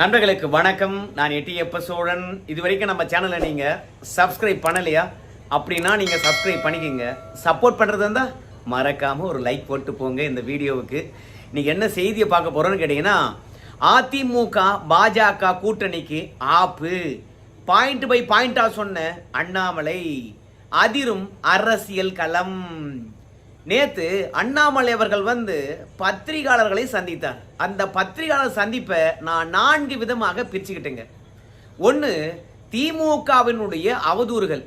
நண்பர்களுக்கு வணக்கம். நான் எட்டியப்ப சோழன். இது வரைக்கும் நம்ம சேனலை நீங்க சப்ஸ்கிரைப் பண்ணலையா? அப்படின்னா நீங்க சப்ஸ்கிரைப் பண்ணிக்கோங்க. சப்போர்ட் பண்றது இருந்தா மறக்காம ஒரு லைக் போட்டு போங்க இந்த வீடியோவுக்கு. நீங்கள் என்ன செய்தியை பார்க்க போறோம்னு கேட்டீங்கன்னா அதிமுக பாஜக கூட்டணிக்கு ஆப்பு. பாயிண்ட் பை பாயிண்டா சொன்ன அண்ணாமலை. அதிரும் அரசியல் களம். நேற்று அண்ணாமலை அவர்கள் வந்து பத்திரிகையாளர்களை சந்தித்தார். அந்த பத்திரிகையாளர் சந்திப்பை நான் நான்கு விதமாக பிரிச்சுக்கிட்டேங்க. ஒன்று திமுகவினுடைய அவதூறுகள்.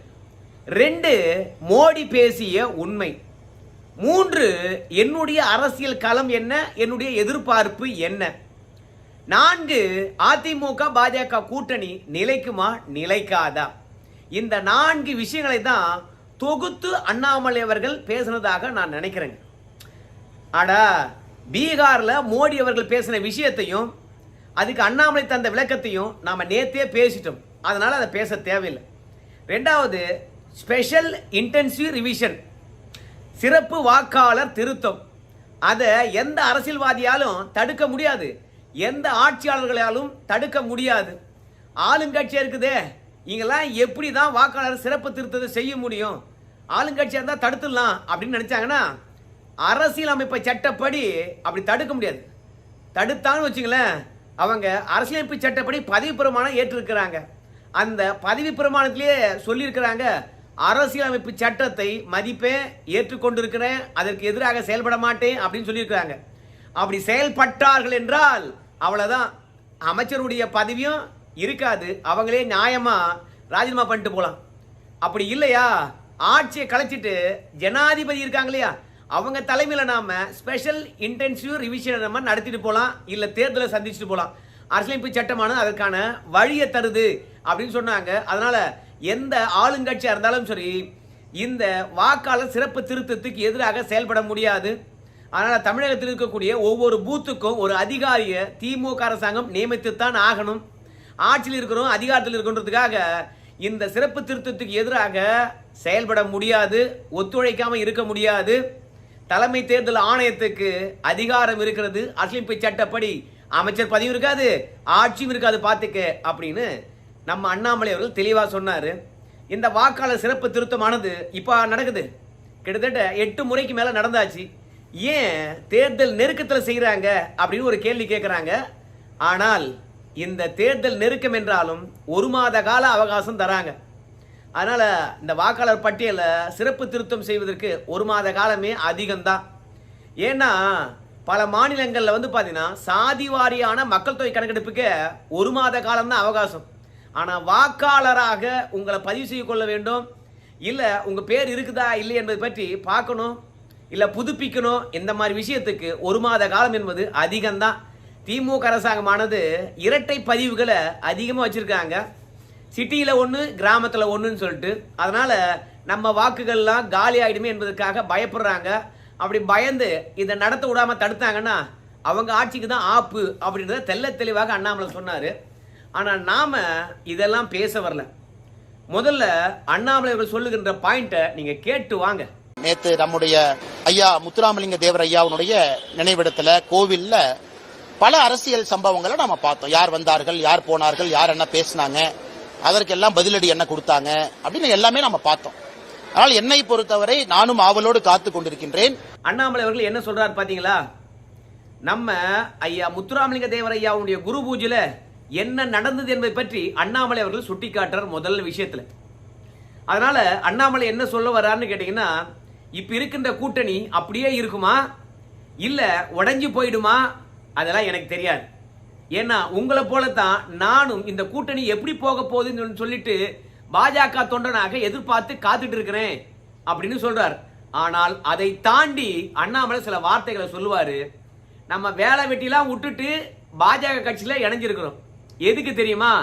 ரெண்டு மோடி பேசிய உண்மை. மூன்று என்னுடைய அரசியல் களம் என்ன? என்னுடைய எதிர்பார்ப்பு என்ன? நான்கு அதிமுக பாஜக கூட்டணி நிலைக்குமா நிலைக்காதா? இந்த நான்கு விஷயங்களை தான் தொகுத்து அண்ணாமலை அவர்கள் பேசினதாக நான் நினைக்கிறேங்க. அடா பீகாரில் மோடி அவர்கள் பேசின விஷயத்தையும் அதுக்கு அண்ணாமலை தந்த விளக்கத்தையும் நாம் நேத்தே பேசிட்டோம். அதனால் அதை பேச தேவையில்லை. ரெண்டாவது ஸ்பெஷல் இன்டென்சிவ் ரிவிஷன் சிறப்பு வாக்காளர் திருத்தம். அதை எந்த அரசியல்வாதியாலும் தடுக்க முடியாது. எந்த ஆட்சியாளர்களாலும் தடுக்க முடியாது. ஆளுங்கட்சியாக இருக்குதே. இங்கெல்லாம் எப்படி தான் வாக்காளர் சிறப்பு திருத்தத்தை செய்ய முடியும்? ஆளுங்கட்சியாக இருந்தால் தடுத்துடலாம் அப்படின்னு நினச்சாங்கன்னா அரசியலமைப்பு சட்டப்படி அப்படி தடுக்க முடியாது. தடுத்தான்னு வச்சுங்களேன் அவங்க அரசியலமைப்பு சட்டப்படி பதவி பிரமாணம் ஏற்றிருக்கிறாங்க. அந்த பதவி பிரமாணத்திலேயே சொல்லியிருக்கிறாங்க அரசியலமைப்பு சட்டத்தை மதிப்பேன் ஏற்றுக்கொண்டிருக்கிறேன் அதற்கு எதிராக செயல்பட மாட்டேன் அப்படின்னு சொல்லியிருக்கிறாங்க. அப்படி செயல்பட்டார்கள் என்றால் அவ்வளோதான் அமைச்சருடைய பதவியும் இருக்காது. அவங்களே நியாயமாக ராஜினாமா பண்ணிட்டு போகலாம். அப்படி இல்லையா? ஆட்சியை கலைச்சிட்டு ஜனாதிபதி இருக்காங்க இல்லையா? அவங்க தலைமையில் நாம ஸ்பெஷல் இன்டென்சிவ் ரிவிஷன் நம்ம நடத்திட்டு போகலாம் இல்லை தேர்தலை சந்திச்சுட்டு போகலாம் அரசியலமைப்பு சட்டமானது அதற்கான வழியை தருது அப்படின்னு சொன்னாங்க. அதனால எந்த ஆளுங்கட்சியாக இருந்தாலும் சரி இந்த வாக்காளர் சிறப்பு திருத்தத்துக்கு எதிராக செயல்பட முடியாது. அதனால் தமிழகத்தில் இருக்கக்கூடிய ஒவ்வொரு பூத்துக்கும் ஒரு அதிகாரியை திமுக அரசாங்கம் நியமித்துத்தான் ஆகணும். ஆட்சியில் இருக்கிறோம் அதிகாரத்தில் இருக்கின்றதுக்காக இந்த சிறப்பு திருத்தத்துக்கு எதிராக செயல்பட முடியாது ஒத்துழைக்காமல் இருக்க முடியாது. தலைமை தேர்தல் ஆணையத்துக்கு அதிகாரம் இருக்கிறது அரசியலமைப்பு சட்டப்படி. அமைச்சர் பதவியும் இருக்காது ஆட்சியும் இருக்காது பார்த்துக்க அப்படின்னு நம்ம அண்ணாமலை அவர்கள் தெளிவாக சொன்னார். இந்த வாக்காளர் சிறப்பு திருத்தமானது இப்போ நடக்குது. கிட்டத்தட்ட எட்டு முறைக்கு மேலே நடந்தாச்சு. ஏன் தேர்தல் நெருக்கத்தில் செய்கிறாங்க அப்படின்னு ஒரு கேள்வி கேட்குறாங்க ஆனால் இந்த தேர்தல் நெருக்கம் என்றாலும் ஒரு மாத கால அவகாசம் தராங்க. அதனால் இந்த வாக்காளர் பட்டியலை சிறப்பு திருத்தம் செய்வதற்கு ஒரு மாத காலமே அதிகம்தான். ஏன்னா பல மாநிலங்களில் வந்து பார்த்தீங்கன்னா சாதி வாரியான மக்கள் தொகை கணக்கெடுப்புக்கு ஒரு மாத காலம்தான் அவகாசம். ஆனால் வாக்காளராக உங்களை பதிவு செய்து கொள்ள வேண்டும். இல்லை உங்கள் பேர் இருக்குதா இல்லை என்பதை பற்றி பார்க்கணும். இல்லை புதுப்பிக்கணும். இந்த மாதிரி விஷயத்துக்கு ஒரு மாத காலம் என்பது அதிகம்தான். திமுக அரசாங்கமானது இரட்டை பதிவுகளை அதிகமாக வச்சுருக்காங்க. சிட்டியில் ஒன்று கிராமத்தில் ஒன்றுன்னு சொல்லிட்டு. அதனால் நம்ம வாக்குகள்லாம் காலி ஆகிடுமே என்பதற்காக பயப்படுறாங்க. அப்படி பயந்து இதை நடத்த விடாமல் தடுத்தாங்கன்னா அவங்க ஆட்சிக்கு தான் ஆப்பு அப்படின்றத தெல்ல தெளிவாக அண்ணாமலை சொன்னார். ஆனால் நாம் இதெல்லாம் பேச வரல. முதல்ல அண்ணாமலை அவர்கள் சொல்லுகின்ற பாயிண்ட்டை நீங்கள் கேட்டு வாங்க. நேற்று நம்முடைய ஐயா முத்துராமலிங்க தேவர் ஐயாவுடைய நினைவிடத்தில் கோவிலில் பல அரசியல் சம்பவங்களை நம்ம பார்த்தோம். யார் வந்தார்கள் யார் போனார்கள் யார் என்ன பேசினாங்க அதற்கெல்லாம் பதிலடி என்ன கொடுத்தாங்க அப்படின்னு எல்லாமே நம்ம பார்த்தோம். ஆனால் என்னை பொறுத்தவரை நானும் ஆவலோடு காத்து கொண்டிருக்கின்றேன். அண்ணாமலை அவர்கள் என்ன சொல்றாரு பாத்தீங்களா? நம்ம ஐயா முத்துராமலிங்க தேவர் ஐயாவுடைய குரு பூஜையில என்ன நடந்தது என்பதை பற்றி அண்ணாமலை அவர்கள் சுட்டிக்காட்டுறார் முதல் விஷயத்துல. அதனால அண்ணாமலை என்ன சொல்ல வர்றாருன்னு கேட்டீங்கன்னா இப்ப இருக்கின்ற கூட்டணி அப்படியே இருக்குமா? இல்ல உடஞ்சி போயிடுமா? அதெல்லாம் எனக்கு தெரியாது. ஏன்னா உங்களை போலத்தான் நானும் இந்த கூட்டணி எப்படி போக போகுதுன்னு சொல்லிட்டு பாஜக தொண்டனாக எதிர்பார்த்து காத்துட்டு இருக்கிறேன் அப்படின்னு சொல்றார். ஆனால் அதை தாண்டி அண்ணாமலை சில வார்த்தைகளை சொல்லுவாரு. நம்ம வேலை வெட்டிலாம் விட்டுட்டு பாஜக கட்சியில இணைஞ்சிருக்கிறோம். எதுக்கு தெரியுமா?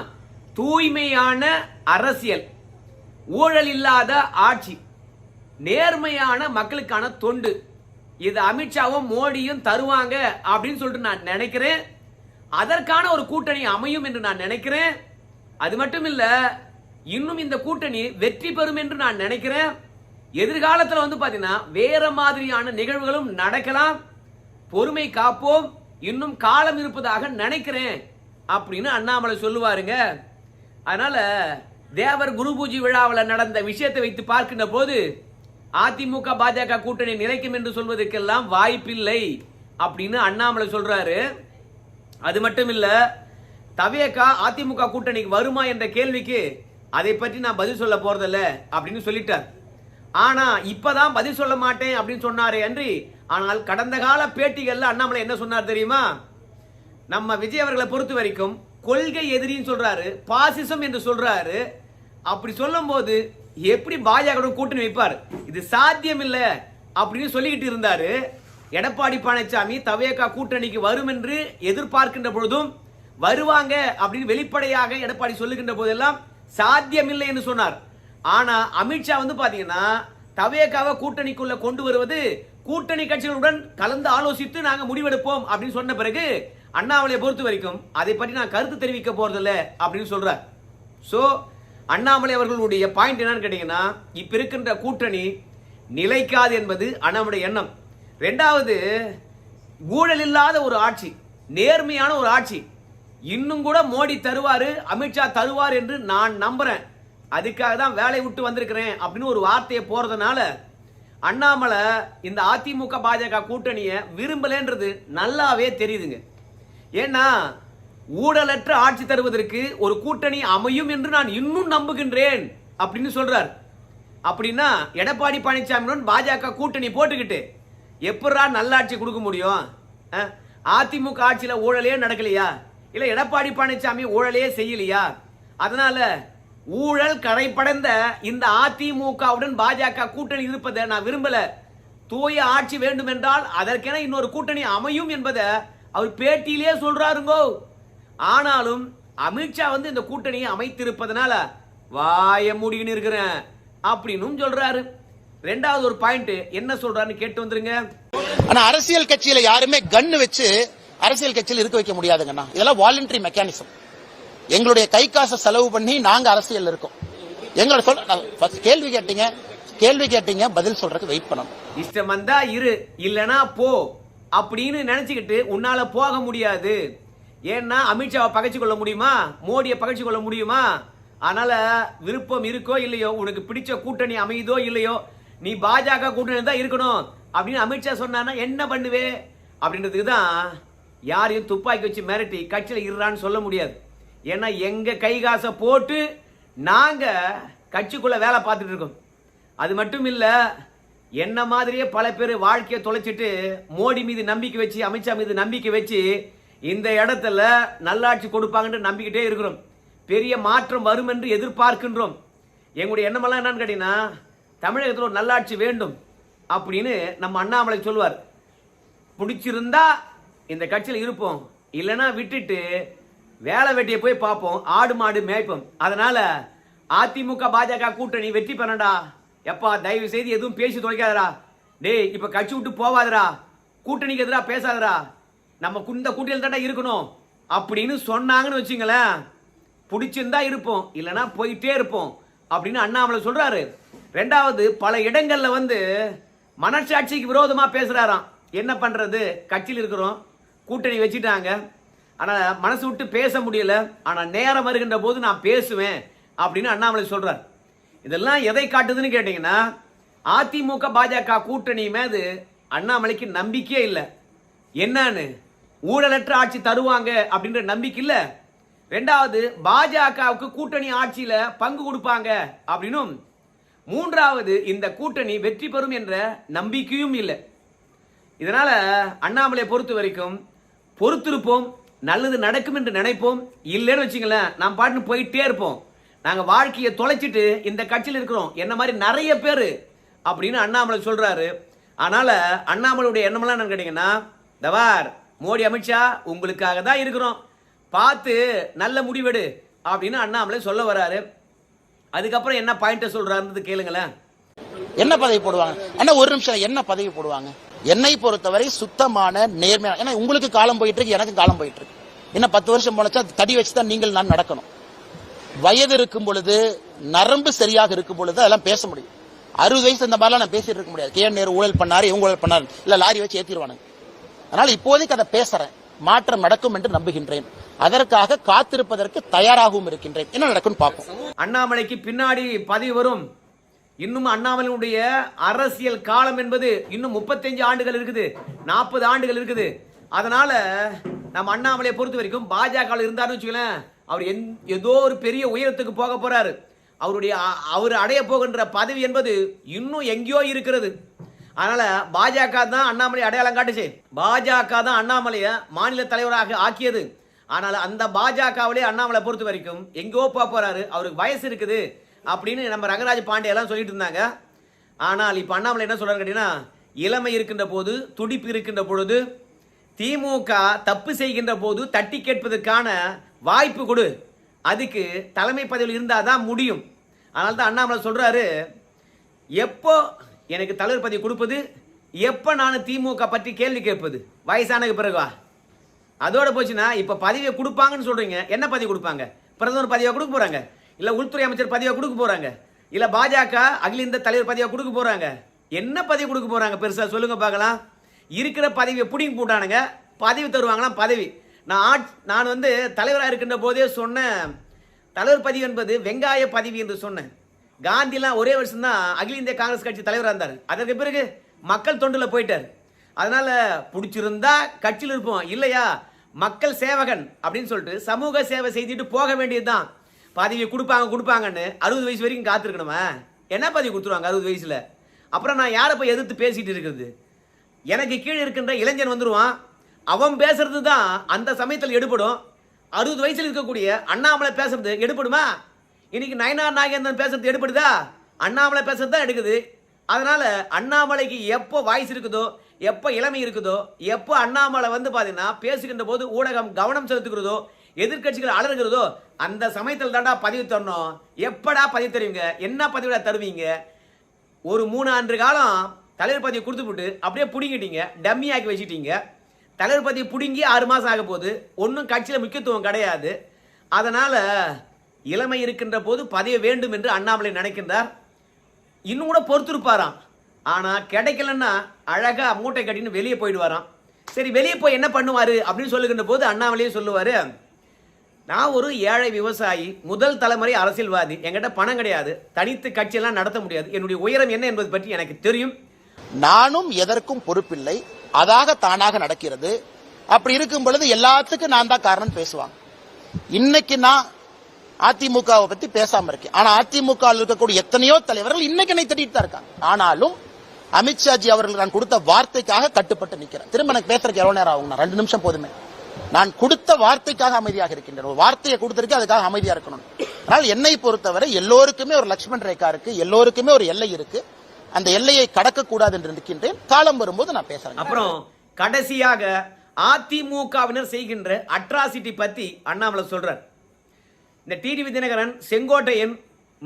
தூய்மையான அரசியல் ஊழல் இல்லாத ஆட்சி நேர்மையான மக்களுக்கான தொண்டு. இது அமித்ஷாவும் மோடியும் தருவாங்க அப்படின்னு சொல்லிட்டு நான் நினைக்கிறேன். அதற்கான ஒரு கூட்டணி அமையும் என்று நான் நினைக்கிறேன். அது மட்டும் இல்ல இன்னும் இந்த கூட்டணி வெற்றி பெறும் என்று நான் நினைக்கிறேன். எதிர்காலத்தில் வந்து பாத்தீங்கன்னா வேற மாதிரியான நிகழ்வுகளும் நடக்கலாம். பொறுமை காப்போம். இன்னும் காலம் இருப்பதாக நினைக்கிறேன் அப்படின்னு அண்ணாமலை சொல்லுவாருங்க. அதனால தேவர் குரு பூஜை விழாவில் நடந்த விஷயத்தை வைத்து பார்க்கின்ற போது அதிமுக பாஜக கூட்டணி நிலைக்கும் என்று சொல்வதற்கெல்லாம் வாய்ப்பில்லை அப்படின்னு அண்ணாமலை சொல்றாரு. அது மட்டும் இல்ல தவேகா அதிமுக கூட்டணிக்கு வருமா என்ற கேள்விக்கு அதை பற்றி நான் பதில் சொல்ல போறதில்ல அப்படின்னு சொல்லிட்டார். ஆனா இப்பதான் பதில் சொல்ல மாட்டேன் அப்படின்னு சொன்னாரே அன்றி ஆனால் கடந்த கால பேட்டிகள்ல அண்ணாமலை என்ன சொன்னார் தெரியுமா? நம்ம விஜய் அவர்களை பொறுத்த வரைக்கும் கொள்கை எதிரின்னு சொல்றாரு பாசிசம் என்று சொல்றாரு. அப்படி சொல்லும் போது எப்படி பாஜக கூட்டணி வைப்பார்? இது சாத்தியம் இல்லை அப்படின்னு சொல்லிக்கிட்டு இருந்தாரு எடப்பாடி பழனிசாமி. தவேகா கூட்டணிக்கு வரும் என்று எதிர்பார்க்கின்ற பொழுதும் வருவாங்க அப்படின்னு வெளிப்படையாக எடப்பாடி சொல்லுகின்ற போதெல்லாம் சாத்தியம் இல்லை என்று சொன்னார். ஆனா அமித்ஷா வந்து பாத்தீங்கன்னா தவேகாவை கூட்டணிக்குள்ள கொண்டு வருவது கூட்டணி கட்சிகளுடன் கலந்து ஆலோசித்து நாங்க முடிவெடுப்போம் அப்படின்னு சொன்ன பிறகு அண்ணாமலையை பொறுத்த வரைக்கும் அதை பற்றி நான் கருத்து தெரிவிக்க போறதில்லை அப்படின்னு சொல்றார். ஸோ அண்ணாமலை அவர்களுடைய பாயிண்ட் என்னன்னு கேட்டீங்கன்னா இப்போ இருக்கின்ற கூட்டணி நிலைக்காது என்பது அண்ணாமலை எண்ணம். ரெண்டாவது ஊழல் இல்லாத ஒரு ஆட்சி நேர்மையான ஒரு ஆட்சி இன்னும் கூட மோடி தருவார் அமித்ஷா தருவார் என்று நான் நம்புகிறேன் அதுக்காக தான் வேலையை விட்டு வந்திருக்கிறேன் அப்படின்னு ஒரு வார்த்தையை போகிறதுனால அண்ணாமலை இந்த அதிமுக பாஜக கூட்டணியை விரும்பலைன்றது நல்லாவே தெரியுதுங்க. ஏன்னா ஊழலற்ற ஆட்சி தருவதற்கு ஒரு கூட்டணி அமையும் என்று நான் இன்னும் நம்புகின்றேன் அப்படின்னு சொல்றார். அப்படின்னா எடப்பாடி பழனிசாமியுடன் பாஜக கூட்டணி போட்டுக்கிட்டு எப்படா நல்லாட்சி கொடுக்க முடியும்? அதிமுக ஆட்சியில் ஊழலே நடக்கலையா? இல்லை எடப்பாடி பழனிசாமி ஊழலே செய்யலையா? அதனால ஊழல் கரைப்படைந்த இந்த அதிமுகவுடன் பாஜக கூட்டணி இருப்பதை நான் விரும்பல. தூய ஆட்சி வேண்டும் என்றால் அதற்கென இன்னொரு கூட்டணி அமையும் என்பதை அவர் பேட்டியிலே சொல்றாருங்கோ. ஆனாலும் அமித்ஷா வந்து இந்த கூட்டணியை அமைத்திருப்பதனால வாய முடின்னு இருக்கிறேன் அப்படின்னும் சொல்றாரு. ரெண்டாவது ஒரு பாயிண்ட் என்ன சொல்றாருன்னு கேட்டு வந்துருங்க. ஆனா அரசியல் கட்சியில யாருமே கன்னு வச்சு அரசியல் கட்சியில் இருக்க வைக்க முடியாதுங்கண்ணா. இதெல்லாம் வாலண்டரி மெக்கானிசம் எங்களுடைய கை காசை செலவு பண்ணி நாங்க அரசியல் இருக்கோம். எங்களோட first கேள்வி கேட்டீங்க. கேள்வி கேட்டீங்க பதில் சொல்றதுக்கு வெயிட் பண்ணணும். இஷ்டம் வந்தா இரு இல்லனா போ அப்படின்னு நினைச்சுக்கிட்டு உன்னால போக முடியாது. ஏன்னா அமித்ஷாவை பகைச்சு கொள்ள முடியுமா? மோடியை பகைச்சு கொள்ள முடியுமா? அதனால விருப்பம் இருக்கோ இல்லையோ உனக்கு பிடிச்ச கூட்டணி அமையுதோ இல்லையோ நீ பாஜக கூட்டணி தான் இருக்கணும். அப்படின்னு அமித்ஷா சொன்னான்னா என்ன பண்ணுவே? அப்படின்றதுக்கு தான் யாரையும் துப்பாக்கி வச்சு மிரட்டி கட்சியில் இருறான்னு சொல்ல முடியாது. ஏன்னா எங்க கை காசை போட்டு நாங்க கட்சிக்குள்ள வேலை பார்த்துட்டு இருக்கோம். அது மட்டும் இல்ல என்ன மாதிரியே பல பேர் வாழ்க்கையை தொலைச்சிட்டு மோடி மீது நம்பிக்கை வச்சு அமித்ஷா மீது நம்பிக்கை வச்சு இந்த இடத்துல நல்லாட்சி கொடுப்பாங்கன்னு நம்பிக்கிட்டே இருக்கிறோம். பெரிய மாற்றம் வரும் என்று எதிர்பார்க்கின்றோம். எங்களுடைய எண்ணமெல்லாம் என்னன்னு கேட்டீங்கன்னா தமிழகத்தில் ஒரு நல்லாட்சி வேண்டும் அப்படின்னு நம்ம அண்ணாமலை சொல்லுவார். பிடிச்சிருந்தா இந்த கட்சியில் இருப்போம். இல்லைன்னா விட்டுட்டு வேலை வெட்டியை போய் பார்ப்போம். ஆடு மாடு மேய்ப்போம். அதனால அதிமுக பாஜக கூட்டணி வெற்றி பெறண்டா? எப்பா தயவு செய்து எதுவும் பேசி தொலைக்காதரா டேய் இப்போ கட்சி விட்டு போவாதரா கூட்டணிக்கு எதிராக பேசாதடா. நம்ம குந்த கூட்டியில் தாண்டா இருக்கணும். அப்படின்னு சொன்னாங்கன்னு வச்சுங்களேன். பிடிச்சிருந்தா இருப்போம். இல்லைன்னா போயிட்டே இருப்போம். அப்படின்னு அண்ணாமலை சொல்கிறாரு ரெண்டாவது பல இடங்களில் வந்து மனசாட்சிக்கு விரோதமாக பேசுகிறாராம் என்ன பண்ணுறது கட்சியில் இருக்கிறோம். கூட்டணி வச்சுட்டாங்க. ஆனால் மனசு விட்டு பேச முடியல. ஆனால் நேரம் வருகின்ற போது நான் பேசுவேன் அப்படின்னு அண்ணாமலை சொல்கிறார் இதெல்லாம் எதை காட்டுதுன்னு கேட்டிங்கன்னா அதிமுக பாஜக கூட்டணி மீது அண்ணாமலைக்கு நம்பிக்கையே இல்லை. என்னன்னு? ஊழலற்ற ஆட்சி தருவாங்க அப்படின்ற நம்பிக்கை இல்லை. ரெண்டாவது பாஜகவுக்கு கூட்டணி ஆட்சியில் பங்கு கொடுப்பாங்க அப்படின்னும். மூன்றாவது இந்த கூட்டணி வெற்றி பெறும் என்ற நம்பிக்கையும் இல்லை. இதனால் அண்ணாமலை பொறுத்த வரைக்கும் பொறுத்திருப்போம் நல்லது நடக்கும் என்று நினைப்போம். இல்லைன்னு வச்சுங்களேன் நாம் பாட்டுன்னு போயிட்டே இருப்போம். நாங்கள் வாழ்க்கையை தொலைச்சிட்டு இந்த கட்சியில் இருக்கிறோம். என்ன மாதிரி நிறைய பேர் அப்படின்னு அண்ணாமலை சொல்கிறாரு அதனால் அண்ணாமலையுடைய எண்ணமெல்லாம் என்னன்னு கேட்டிங்கன்னா தவார் மோடி அமித்ஷா உங்களுக்காக தான் இருக்கிறோம். பார்த்து நல்ல முடிவெடு அப்படின்னு அண்ணாமலை சொல்ல வராரு. அதுக்கப்புறம் என்ன பாயிண்ட்டை சொல்றாருன்னு கேளுங்களேன். என்ன பதவி போடுவாங்க? அண்ணா ஒரு நிமிஷம் என்ன பதவி போடுவாங்க? என்னை பொறுத்தவரை சுத்தமான நேர்மையான ஏன்னா உங்களுக்கு காலம் போயிட்டு இருக்கு எனக்கு காலம் போயிட்டு இருக்கு. இன்னும் பத்து வருஷம் போனச்சா தடி வச்சு தான் நீங்கள் நான் நடக்கணும். வயது இருக்கும் பொழுது நரம்பு சரியாக இருக்கும் பொழுது அதெல்லாம் பேச முடியும். அறுபது வயசு இந்த மாதிரிலாம் நான் பேசிட்டு இருக்க முடியாது. கே நேரு ஊழல் பண்ணாரு இவங்க ஊழல் பண்ணாரு. இல்ல லாரி வச்சு ஏத்திடுவானுங்க அதனால் இப்போதைக்கு அதை பேசுறேன். மாற்றம் நடக்கும் என்று நம்புகின்றேன். அதற்காக காத்திருப்பதற்கு தயாராகவும் இருக்கின்றேன். என்ன நடக்கும்னு பார்ப்போம். அண்ணாமலைக்கு பின்னாடி பதிவு வரும். இன்னும் அண்ணாமலையுடைய அரசியல் காலம் என்பது இன்னும் முப்பத்தஞ்சு ஆண்டுகள் இருக்குது. நாற்பது ஆண்டுகள் இருக்குது. அதனால நம்ம அண்ணாமலையை பொறுத்த வரைக்கும் பாஜக இருந்தாருன்னு வச்சுக்கலேன் அவர் எந்- ஏதோ ஒரு பெரிய உயரத்துக்கு போக போறாரு. அவருடைய அவர் அடைய போகின்ற பதவி என்பது இன்னும் எங்கேயோ இருக்கிறது. அதனால பாஜக தான் அண்ணாமலை அடையாளம் காட்டுச்சு. பாஜக தான் அண்ணாமலையை மாநில தலைவராக ஆக்கியது. ஆனால் அந்த பாஜகவிலே அண்ணாமலை பொறுத்த வரைக்கும் எங்கேயோ போக போறாரு. அவருக்கு வயசு இருக்குது அப்படின்னு நம்ம ரங்கராஜ் பாண்டியெல்லாம் சொல்லிட்டு இருந்தாங்க. ஆனால் இப்போ அண்ணாமலை என்ன சொல்றாரு கேட்டீங்கன்னா இளமை இருக்கின்ற போது துடிப்பு இருக்கின்ற பொழுது திமுக தப்பு செய்கின்ற போது தட்டி கேட்பதற்கான வாய்ப்பு கொடு. அதுக்கு தலைமை பதவியில் இருந்தால் தான் முடியும். அதனால தான் அண்ணாமலை சொல்கிறாரு எப்போ எனக்கு தலைவர் பதவி கொடுப்பது எப்போ நான் திமுக பற்றி கேள்வி கேட்பது? வயசானக்கு பிறகுவா? அதோட போச்சுன்னா இப்போ பதவியை கொடுப்பாங்கன்னு சொல்கிறீங்க என்ன பதவி கொடுப்பாங்க? பிரதமர் பதவியாக கொடுக்க போகிறாங்க இல்லை உள்துறை அமைச்சர் பதவியாக கொடுக்க போகிறாங்க இல்லை பாஜக அகில இந்த தலைவர் பதவியாக கொடுக்க போகிறாங்க என்ன பதவி கொடுக்க போகிறாங்க பெருசாக சொல்லுங்கள் பார்க்கலாம். இருக்கிற பதவியை பிடிங்கி போட்டானுங்க. பதவி தருவாங்களாம் பதவி. நான் ஆட் நான் வந்து தலைவராக இருக்கின்ற போதே சொன்னேன். தலைவர் பதவி என்பது வெங்காய பதவி என்று சொன்னேன். காந்திலாம் ஒரே வருஷம் தான் அகில இந்திய காங்கிரஸ் கட்சி தலைவராக இருந்தார். அதற்கு பிறகு மக்கள் தொண்டில் போயிட்டார். அதனால் பிடிச்சிருந்தா கட்சியில் இருப்போம். இல்லையா? மக்கள் சேவகன் அப்படின்னு சொல்லிட்டு சமூக சேவை செய்துட்டு போக வேண்டியதுதான். பதவி கொடுப்பாங்க கொடுப்பாங்கன்னு அறுபது வயசு வரைக்கும் காத்திருக்கணுமா? என்ன பதவி கொடுத்துருவாங்க அறுபது வயசில்? அப்புறம் நான் யாரை போய் எதிர்த்து பேசிகிட்டு இருக்கிறது? எனக்கு கீழே இருக்கின்ற இளைஞன் வந்துடுவான் அவன் பேசுறது தான் அந்த சமயத்தில் எடுபடும். அறுபது வயசில் இருக்கக்கூடிய அண்ணாமலை பேசுறது எடுபடுமா? இன்னைக்கு நயனார் நாகேந்திரன் பேசுறது எடுபடுதா? அண்ணாமலை பேசுறது தான் எடுக்குது. அதனால அண்ணாமலைக்கு எப்போ வாய்ஸ் இருக்குதோ எப்போ இளமை இருக்குதோ எப்போ அண்ணாமலை வந்து பார்த்தீங்கன்னா பேசுகின்ற போது ஊடகம் கவனம் செலுத்துகிறதோ எதிர்க்கட்சிகள் அலறுகிறதோ அந்த சமயத்தில் தாண்டா பதிவு தரணும். எப்படா பதிவு தருவீங்க? என்ன பதிவிட தருவீங்க? ஒரு மூணு ஆண்டு காலம் தலைவர் பதவி கொடுத்துப்புட்டு அப்படியே பிடிங்கிட்டீங்க டம்மி ஆக்கி வச்சுட்டீங்க. தலைவர் பதிவு பிடுங்கி ஆறு மாதம் ஆக போகுது. ஒன்றும் கட்சியில் முக்கியத்துவம் கிடையாது. அதனால் இளமை இருக்கின்ற போது பதவி வேண்டும் என்று அண்ணாமலை நினைக்கின்றார். இன்னும் கூட பொறுத்திருப்பாராம். ஆனால் கிடைக்கலன்னா அழகாக மூட்டை கட்டின்னு வெளியே போயிடுவாராம். சரி வெளியே போய் என்ன பண்ணுவார் அப்படின்னு சொல்லுகின்ற போது அண்ணாமலையே சொல்லுவார் நான் ஒரு ஏழை விவசாயி முதல் தலைமுறை அரசியல்வாதி. என்கிட்ட பணம் கிடையாது. தனித்து கட்சியெல்லாம் நடத்த முடியாது. என்னுடைய உயரம் என்ன என்பது பற்றி எனக்கு தெரியும். நானும் எதற்கும் பொறுப்பில்லை. அதாக தானாக நடக்கிறது. அப்படி இருக்கும் பொழுது எல்லாத்துக்கும் நான் தான் காரணம் பேசுவாங்க இன்னைக்கு நான் அதிமுகவை பத்தி பேசாம இருக்கேன். ஆனா அதிமுக இருக்கக்கூடிய எத்தனையோ தலைவர்கள் இன்னைக்கு என்னை திட்டிட்டு தான் இருக்காங்க. ஆனாலும் அமித்ஷாஜி அவர்கள் நான் கொடுத்த வார்த்தைக்காக கட்டுப்பட்டு நிக்கிறேன் திரும்ப எனக்கு பேசுறதுக்கு எவ்வளவு நேரம் ஆகும் ரெண்டு நிமிஷம் போதுமே. நான் கொடுத்த வார்த்தைக்காக அமைதியாக இருக்கின்றேன். ஒரு வார்த்தையை கொடுத்திருக்கேன் அதுக்காக அமைதியா இருக்கணும். ஆனால் என்னை பொறுத்தவரை எல்லோருக்குமே ஒரு லட்சுமண் ரேகா இருக்கு எல்லோருக்குமே ஒரு எல்லை இருக்கு. அந்த எல்லையை கடக்க கூடாது என்று இருக்கின்றேன் காலம் வரும்போது நான் பேசுறேன். அப்புறம் கடைசியாக அதிமுகவினர் செய்கின்ற அட்ராசிட்டி பத்தி அண்ணாமலை சொல்றார். இந்த டிடிவி தினகரன் செங்கோட்டையன்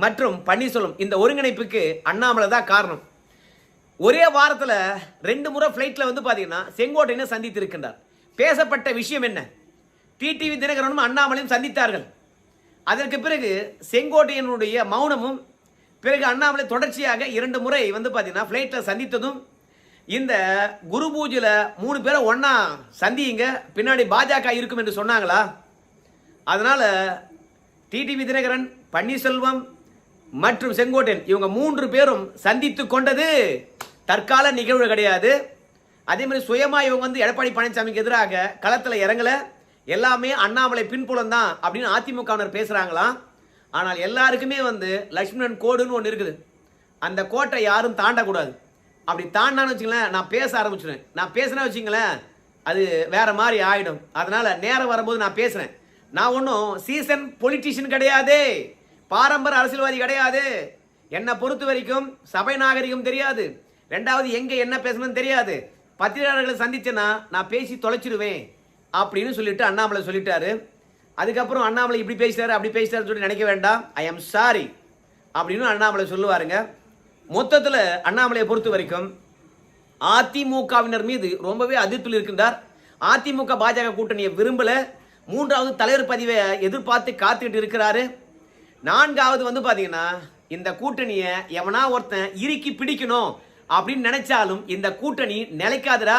மற்றும் பன்னீர்செல்வம் இந்த ஒருங்கிணைப்புக்கு அண்ணாமலை தான் காரணம். ஒரே வாரத்தில் ரெண்டு முறை ஃப்ளைட்டில் வந்து பார்த்தீங்கன்னா செங்கோட்டையனை சந்தித்திருக்கின்றார். பேசப்பட்ட விஷயம் என்ன? டிடிவி தினகரனும் அண்ணாமலையும் சந்தித்தார்கள். அதற்கு பிறகு செங்கோட்டையனுடைய மௌனமும் பிறகு அண்ணாமலை தொடர்ச்சியாக இரண்டு முறை வந்து பார்த்தீங்கன்னா ஃப்ளைட்டில் சந்தித்ததும் இந்த குரு பூஜையில் மூணு பேரை ஒன்றா சந்தியுங்க பின்னாடி பாஜக இருக்கும் என்று சொன்னாங்களா? அதனால் டிடிவி தினகரன் பன்னீர்செல்வம் மற்றும் செங்கோட்டையன் இவங்க மூன்று பேரும் சந்தித்து கொண்டது தற்கால நிகழ்வு கிடையாது. அதே மாதிரி சுயமாக இவங்க வந்து எடப்பாடி பழனிசாமிக்கு எதிராக களத்தில் இறங்கல. எல்லாமே அண்ணாமலை பின்புலம் தான் அப்படின்னு அதிமுகவினர் பேசுகிறாங்களாம் ஆனால் எல்லாருக்குமே வந்து லக்ஷ்மணன் கோடுன்னு ஒன்று இருக்குது. அந்த கோட்டை யாரும் தாண்டக்கூடாது. அப்படி தாண்டான்னு வச்சுங்களேன் நான் பேச ஆரம்பிச்சிடுவேன் நான் பேசுனா வச்சுங்களேன் அது வேறு மாதிரி ஆகிடும் அதனால் நேரம் வரும்போது நான் பேசுகிறேன் நான் ஒன்றும் சீசன் பொலிட்டிஷியன் கிடையாது. பாரம்பரிய அரசியல்வாதி கிடையாது. என்னை பொறுத்த வரைக்கும் சபை நாகரிகம் தெரியாது. ரெண்டாவது எங்கே என்ன பேசணும்னு தெரியாது. பத்திரிகையாளர்களை சந்திச்சேன்னா நான் பேசி தொலைச்சிடுவேன் அப்படின்னு சொல்லிட்டு அண்ணாமலை சொல்லிட்டாரு. அதுக்கப்புறம் அண்ணாமலை இப்படி பேசிட்டாரு அப்படி பேசிட்டாருன்னு சொல்லி நினைக்க வேண்டாம். ஐ எம் சாரி அப்படின்னு அண்ணாமலை சொல்லுவாருங்க. மொத்தத்தில் அண்ணாமலையை பொறுத்த வரைக்கும் அதிமுகவினர் மீது ரொம்பவே அதிர்ப்பில் இருக்கின்றார். அதிமுக பாஜக கூட்டணியை விரும்பலை. மூன்றாவது தலைவர் பதிவை எதிர்பார்த்து காத்துக்கிட்டு இருக்கிறாரு. நான்காவது வந்து பார்த்தீங்கன்னா இந்த கூட்டணியை எவனா ஒருத்தன் இறுக்கி பிடிக்கணும் அப்படின்னு நினைச்சாலும் இந்த கூட்டணி நிலைக்காதுடா.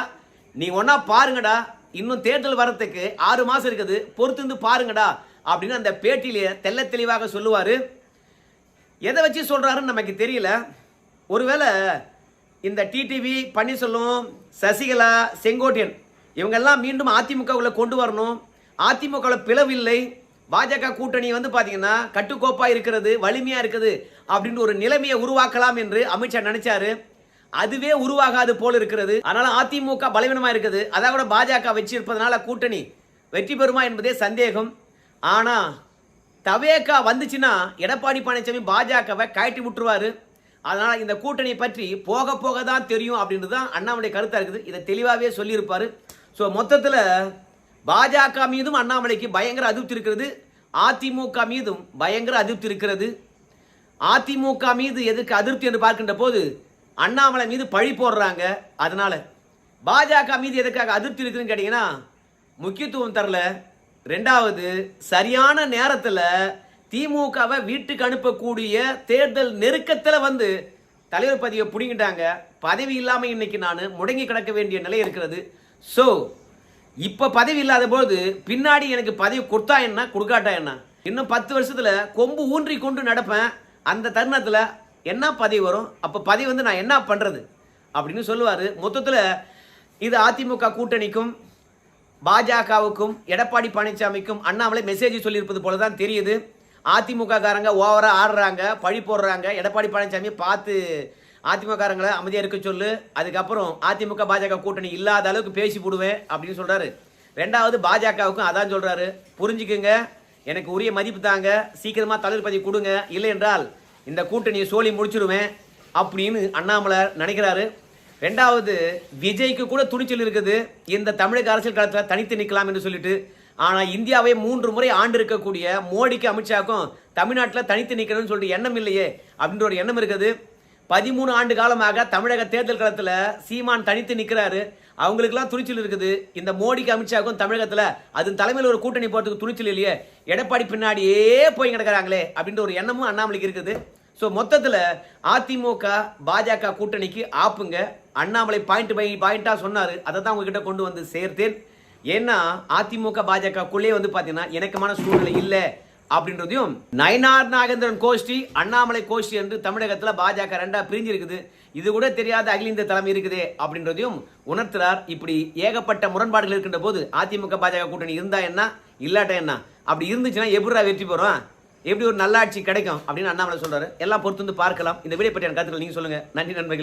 நீ ஒன்னா பாருங்கடா. இன்னும் தேர்தல் வரத்துக்கு ஆறு மாசம் இருக்குது. பொறுத்திருந்து பாருங்கடா அப்படின்னு அந்த பேட்டியில தெள்ள தெளிவாக சொல்லுவார். எதை வச்சு சொல்கிறாருன்னு நமக்கு தெரியல. ஒருவேளை இந்த டிடிவி பன்னீர்செல்வம் சசிகலா செங்கோட்டையன் இவங்கெல்லாம் மீண்டும் அதிமுகவுல கொண்டு வரணும். அதிமுகவில் பிளவில்லை. பாஜக கூட்டணி வந்து பார்த்தீங்கன்னா கட்டுக்கோப்பா இருக்கிறது வலிமையா இருக்குது அப்படின்னு ஒரு நிலைமையை உருவாக்கலாம் என்று அமித்ஷா நினைச்சாரு. அதுவே உருவாகாது போல இருக்கிறது. அதனால அதிமுக பலவீனமா இருக்குது. அதை கூட பாஜக வச்சிருப்பதனால கூட்டணி வெற்றி பெறுமா என்பதே சந்தேகம். ஆனா தவேக்கா வந்துச்சுன்னா எடப்பாடி பழனிசாமி பாஜகவை கழட்டி விட்டுருவாரு. அதனால் இந்த கூட்டணி பற்றி போக போக தான் தெரியும் அப்படின்றது தான் அண்ணாமலை கருத்தாக இருக்குது. இதை தெளிவாகவே சொல்லியிருப்பார். ஸோ மொத்தத்தில் பாஜக மீதும் அண்ணாமலைக்கு பயங்கர அதிருப்தி இருக்கிறது. அதிமுக மீதும் பயங்கர அதிருப்தி இருக்கிறது. அதிமுக மீது எதுக்கு அதிருப்தி என்று பார்க்கின்ற போது அண்ணாமலை மீது பழி போடுறாங்க. அதனால பாஜக மீது எதுக்காக அதிருப்தி இருக்குதுன்னு கேட்டீங்கன்னா முக்கியத்துவம் தரல. ரெண்டாவது சரியான நேரத்தில் திமுகவை வீட்டுக்கு அனுப்பக்கூடிய தேர்தல் நெருக்கத்தில் வந்து தலைவர் பதவியை பிடிங்கிட்டாங்க. பதவி இல்லாமல் இன்னைக்கு நான் முடங்கி கிடக்க வேண்டிய நிலை இருக்கிறது. ஸோ இப்போ பதவி இல்லாத போது பின்னாடி எனக்கு பதவி கொடுத்தா என்ன கொடுக்காட்டா என்ன? இன்னும் பத்து வருஷத்தில் கொம்பு ஊன்றி கொண்டு நடப்பேன். அந்த தருணத்தில் என்ன பதவி வரும்? அப்போ பதவி வந்து நான் என்ன பண்ணுறது அப்படின்னு சொல்லுவார். மொத்தத்தில் இது அதிமுக கூட்டணிக்கும் பாஜகவுக்கும் எடப்பாடி பழனிசாமிக்கும் அண்ணாமலை மெசேஜ் சொல்லியிருப்பது போல தான் தெரியுது. அதிமுக காரங்க ஓவராக ஆடுறாங்க பழி போடுறாங்க. எடப்பாடி பழனிசாமி பார்த்து அதிமுக அமைதியாக இருக்க சொல்லு. அதுக்கப்புறம் அதிமுக பாஜக கூட்டணி இல்லாத அளவுக்கு பேசி போடுவேன் அப்படின்னு சொல்கிறாரு ரெண்டாவது பாஜகவுக்கும் அதான் சொல்கிறாரு புரிஞ்சுக்குங்க. எனக்கு உரிய மதிப்பு தாங்க. சீக்கிரமாக தலைவர் பதவி கொடுங்க. இல்லை என்றால் இந்த கூட்டணியை சோழி முடிச்சிடுவேன் அப்படின்னு அண்ணாமலை நினைக்கிறாரு. ரெண்டாவது விஜய்க்கு கூட துணிச்சல் இருக்குது. இந்த தமிழக அரசியல் காலத்தில் தனித்து நிற்கலாம் என்று சொல்லிட்டு. ஆனால் இந்தியாவை மூன்று முறை ஆண்டு இருக்கக்கூடிய மோடிக்கு அமித்ஷாக்கும் தமிழ்நாட்டில் தனித்து நிற்கணும்னு சொல்லிட்டு எண்ணம் இல்லையே அப்படின்ற ஒரு எண்ணம் இருக்குது. பதிமூணு ஆண்டு காலமாக தமிழக தேர்தல் களத்தில் சீமான் தனித்து நிற்கிறாரு அவங்களுக்குலாம் துணிச்சல் இருக்குது. இந்த மோடிக்கு அமித்ஷாவுக்கும் தமிழகத்தில் அது தலைமையில் ஒரு கூட்டணி போகிறதுக்கு துணிச்சல் இல்லையே. எடப்பாடி பின்னாடியே போய் கிடக்கிறாங்களே அப்படின்ற ஒரு எண்ணமும் அண்ணாமலைக்கு இருக்குது. ஸோ மொத்தத்தில் அதிமுக பாஜக கூட்டணிக்கு ஆப்புங்க. அண்ணாமலை பாயிண்ட் பை பாயிண்ட்டாக சொன்னார். அதை தான் உங்ககிட்ட கொண்டு வந்து சேர்த்தேன். ஏன்னா அதிமுக பாஜகக்குள்ளே வந்து பார்த்தீங்கன்னா இணக்கமான சூழ்நிலை இல்லை. அப்படின்றதையும் நயனார் நாகேந்திரன் கோஷ்டி அண்ணாமலை கோஷ்டி என்று தமிழகத்தில் பாஜக ரெண்டா பிரிஞ்சிருக்குது. இது கூட தெரியாத அகில இந்திய தலைமை இருக்குதே அப்படின்றதையும் உணர்த்துறார். இப்படி ஏகப்பட்ட முரண்பாடுகள் இருக்கின்ற போது அதிமுக பாஜக கூட்டணி இருந்தா என்ன? இல்லாட்ட என்ன? அப்படி இருந்துச்சுன்னா எப்படிடா வெற்றி பெறும்? எப்படி ஒரு நல்லாட்சி கிடைக்கும் அப்படின்னு அண்ணாமலை சொல்றாரு. எல்லாம் பொறுத்து வந்து பார்க்கலாம். இந்த வீடியோ பற்றியான கருத்துக்கள் நீங்க சொல்லுங்க. நன்றி நண்பர்கள்.